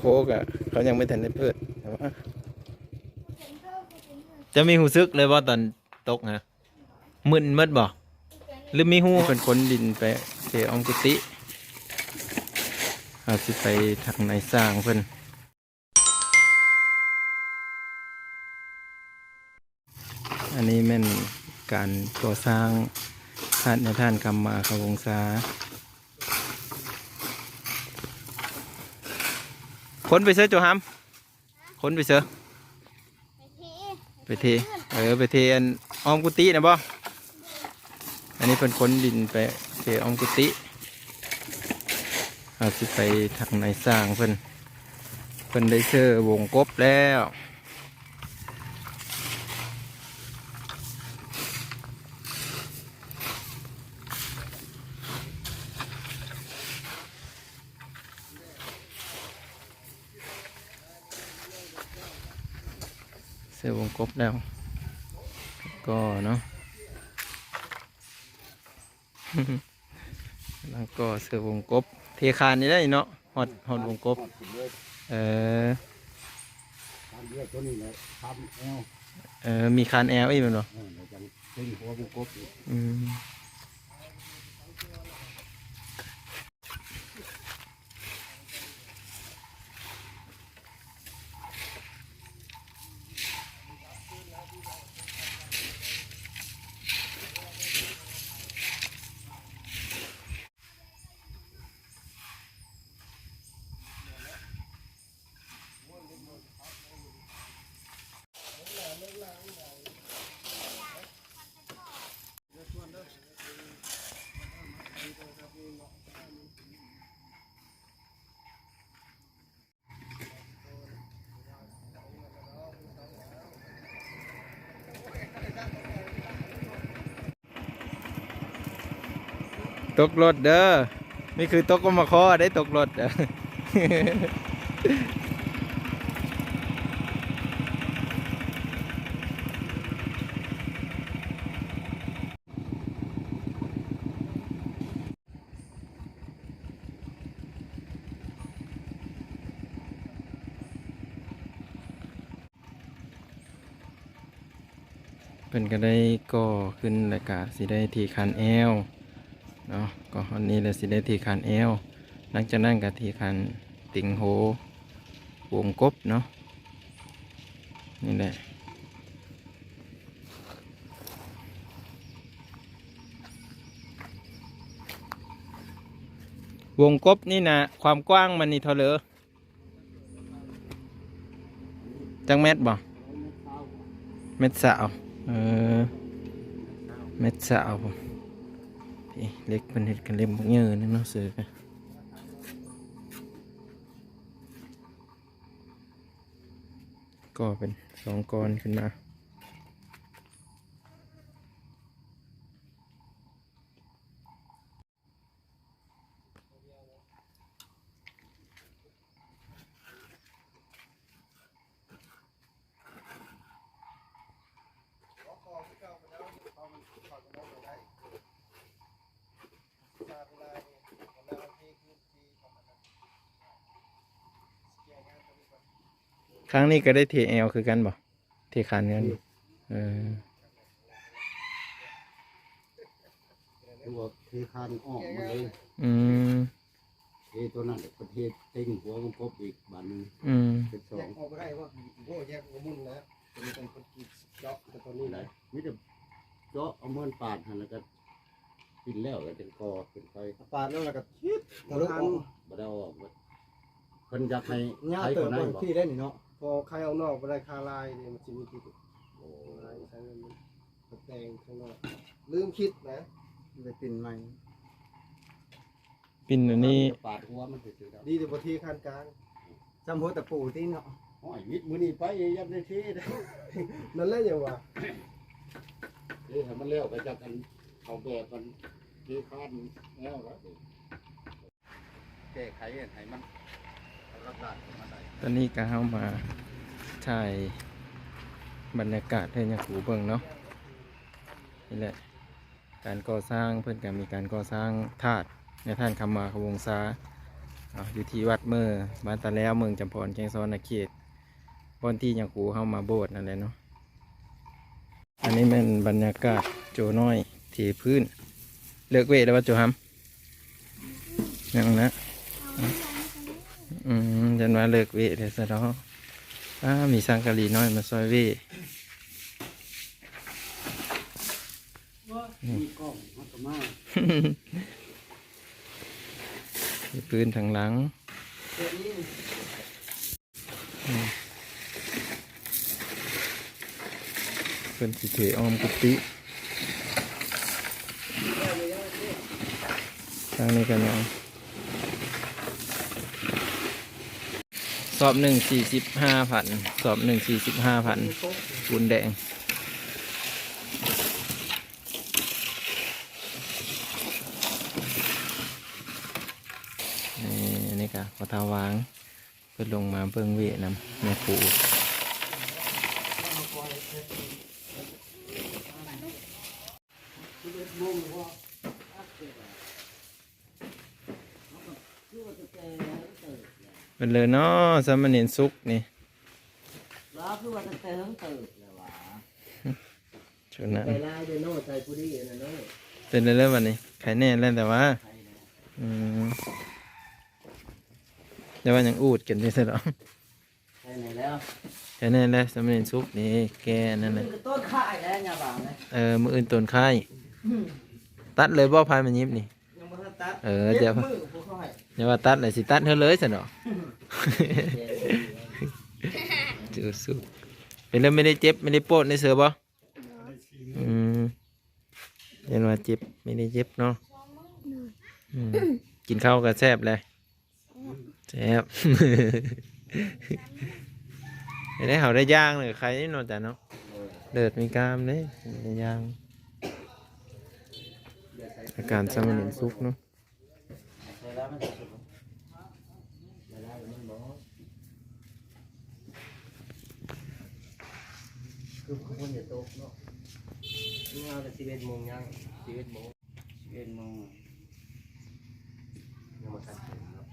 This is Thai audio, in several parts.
โคกอะเขายังไม่ทันได้เพิดแต่ว่าจะมีหูซึกเลยว่าตอนตกนะมึนมืดบ่หรือมีหูเป็นคนดินไปเทอองกุติเอาสิไปทางไหนสร้างเพิ่นอันนี้แม่นการก่อสร้างท่านในท่านกรรมาขวงศา คนไปเสือโจฮัมคนไปเสือไปเทเออไปเทอันออมกุฏินะบ่อันนี้เป็นคนดินไปเทออมกุฏิเอาสิไปทางไหนสร้างเพิ่นเพิ่นได้เชื่อวงกบแล้ว เสื้อวงกบแล้วก็เนาะแล้วก็เสื้อวงกบ เทคานนี่ได้เนาะฮอดฮอดวงกบ เออทำเรียกตัวนี้แหละทำแอลเออ มีคานแอลอีกแมั้ยเนาะเออเดี๋ยวจังตึงหัวบุกบอีกอืม ตกรถเด้อ นี่คือตกก็มาคอได้ตกรถเด้อเพิ่นก็ได้ก่อขึ้นแล้วก็สิได้ทีคันแอล เนาะก็อันนี้เลยสิได้ทีคันแอลหลังจากนั้นก็ทีคันติงโหวงกบเนาะนี่แหละวงกบนี่นะความกว้างมันนี่เท่าเหลอจังเม็ดบ่เม็ดสาวเออเม็ดสาวพี่ เล็กเป็นเห็ดกันเล่มพวกเยอนี่เนาะเสือกันก็เป็นสองก้อนขึ้นมา ครั้งนี้ก็ได้เทเอลคือกันบ่เทคานกันบ่เออตัวเทคานออกมาเลยอืมเทตัวนั้นเดี๋ยวประเทศเต็งหัวบุกบอีกบานหนึงอืมเป็นสอแยงกออกไม่ได้ว่าโอ้แยกออกมุ่นแล้วตัวนี้เป็นคนกินเจาะแต่ตัวนี้ไหนนะมิแต่เจาะเอาเมินปาดหันแล้วก็กินแล้วก็เป็นกอเป็นไฟปาดแล้วแล้วก็ชิดทะลุออกบ่ได้เอาออกเบิดเพิ่นอยากให้หญ้าใช้เติคมนนั้นบนบ่ที่ได้นี่เนาะ พอใครเอานอกไปได้คาลายเนี่ยมันจะมีที่โอ้ลายใช้เงินมันแตงข้างนอกลืมคิดนะไปปิ่นใหม่ปินอันนี้ปาดหัวมันซื่อๆแล้วดีแต่บทีคันกลางจำหัวตะปูที่เนาะโอ้ยวิทย์มื้อนี้ไปยับได้ทีเด้อนั่นแหละอย่างว่าเอ้ยให้มันแล้วไปจากกันเขาแบบมันเทคานแล้วแล้วเดี๋ยวแก้ไขให้มันรับได้มาได้ ตอนนี้ก็เข้ามาถ่ายบรรยากาศให้ยักหูเบิ่งเนาะนี่แหละ การก่อสร้างเพื่อนก็มีการก่อสร้างธาตุในท่านคำมาขวงซาอยู่ที่วัดเมื่อบ้านตาแล้วเมืองจำพรแกงซ้อนนาเขตบอนที่ยังครูเข้ามาโบสถ์นั่นแหละเนาะอันนี้เป็นบรรยากาศโจน้อยที่พื้น เลือกเวทแล้วว่าโจฮัมยังนะ อืมจันว่าเลิกเวทเลยซะเนาะอ้ามีสังกะรีน้อยมาซอยเวทมีกล้องมันก็มาที่พื้นทางหลังเป็นสิเทออมกุฏิทางนี้กันยัง สอบหนึ่งสี่สิบห้าพันสอบหนึ่งสี่สิบห้าพันปูนแดง นี่อันนี่ก็พอทาวางเพื่อลงมาเบิ่งเวะนำแม่ปู เป็นเลยเนาะสามเณรสุกนี่ đó cứ qua tới hướng từ là bà ชุดนั้นใจร้ายเด้อโน่ใจผู้ดีนะโน่เป็นเลยเรื่องวันนี้ขายแน่แล้วแต่ว่าอืมแต่ว่ายังอูดกันไม่ใช่หรอ đây này đấy không ขายแน่แล้วสามเณรสุกนี่แกนั่นเลย cái tốt khai đấy nhà bảo này เออมืออื่นตนค่ายตัดเลยบ่พายมันยิบนี่ nhưng mà nó tắt เออเดี๋ยว mưa của khỏi อย่าว่าตัดเลยสิตัดเธอเลยสิเนาะเจอสุกเป็นแล้วไม่ได้เจ็บไม่ได้ปวดในเสือบ่อืมเห็นว่าเจ็บไม่ได้เจ็บเนาะอืมกินข้าวก็แซ่บเลยแซ่บไม่ได้เขาได้ย่างเลยใครนี่นอนแต่เนาะเดือดมีกล้ามเลยได้ย่างอาการสมนินซุกเนาะ คือคนอย่าตกเนาะนี่เอาแต่สิบเอ็ดโมงยังสิบเอ็ดโมง Bên mông ยังมาทันถึงเนาะ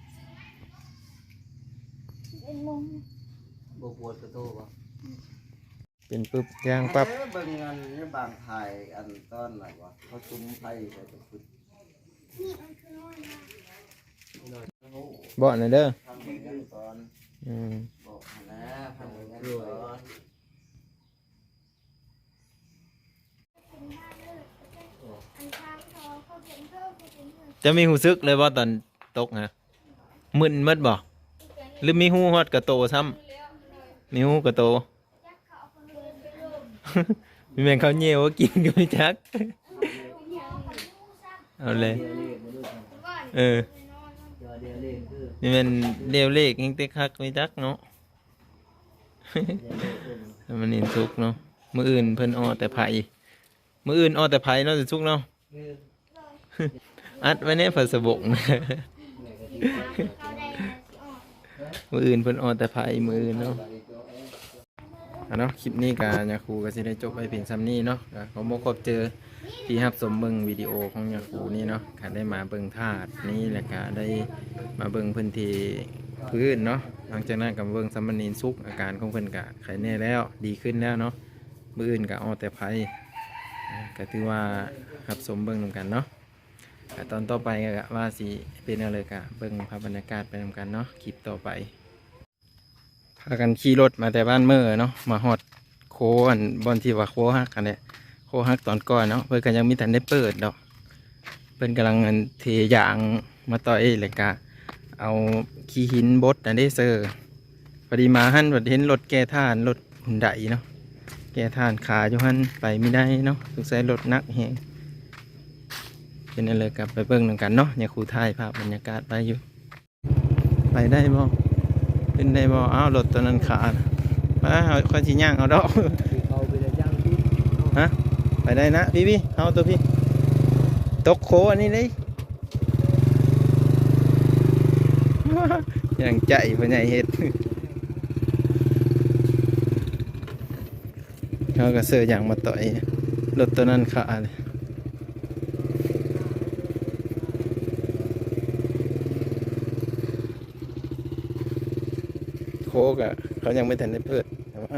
เป็นมุมบวปวดกระโตบ่เป็นปึ๊บย่างปั๊บ Thế bên ngân cái bàn thải ăn con này quá có chúng thay phải được phụt บ่อนะเด้อ thăm bên ngân con อืม bộ nè thăm bên ngân con อันข้างคอเขาเป็นเพิ่มเขาเป็นเพิ่ม จะมีหูซึกเลยว่าตอนตกฮะมึนหมดบ่หรือมีหูฮอดกระโตซ้ำมีหูกระโตมีแมงเขาเหนียวกินก็ไม่จักเอาเลยเอออเดี๋ยวเดียวเลขคือนี่มันเดียวเลขยังเต็กคักไม่จักเนาะมันนินสุกเนาะมืออื่นเพิ่นอ้อแต่ไผ่มืออื่นอ้อแต่ไผ่เนาะสิสุกเนาะ อัดไว้ในฝาสบงเขาได้สิออกมืออื่นเพิ่นออแต่ไผ่มืออื่นเนาะอะเนาะคลิปนี้กายาคูก็สิได้จบไปเพียงซ้ำนี้เนาะก็ขอบอกขอบเจอที่รับสมเบิ่งวิดีโอของยาคูนี่เนาะก็ได้มาเบิ่งธาตุนี้แล้วก็ได้มาเบิ่งพื้นที่พื้นเนาะหลังจากนั้นก็มาเบิ่งสัมมณีสุกอาการของเพิ่นก็ไข้แน่แล้วดีขึ้นแล้วเนาะมืออื่นก็อ้อแต่ไผ่ก็ถือว่ารับสมเบิ่งนำกันเนาะ ตอนต่อไปก็ว่าสิเป็นอะไรก็เบิ่งภาพบรรยากาศไปนำกันเนาะคลิปต่อไปพากันขี่รถมาแต่บ้านเมื่อเนาะมาฮอดโคอันบอนที่ว่าโคฮักกันเนี่ยโคฮักตอนก่อนเนาะเพื่อนก็ยังมีแต่ได้เปิดดอกเพื่อนกำลังเทยางมาต่อยเลยกะเอาขี้หินบดอันได้เซอร์พอดีมาหันพอดีเห็นรถแก่ท่านรถหุ่นไดเนาะแก่ท่านขาอยู่หันไปไม่ได้เนาะสงสัยรถนักแฮง เป็นอะไรกลับไปเบิ่งนำกันเนาะเนี่ยครูถ่ายภาพบรรยากาศไปอยู่ ไปได้บ่ขึ้นได้บ่อ้าวรถตัวนั้นขาดไปเอาค่อยสิย่างเอาดอกที่เขาไปได้ย่างที่ฮะ ไปได้นะพี่พี่เอาตัวพี่ ตกโคอันนี้เลย อย่างใจพ่อใหญ่เฮ็ดเขาก็เสืออย่างมาต่อยรถตัวนั้นขาด โคกอะเขายังไม่ทันได้เปิดแต่ว่า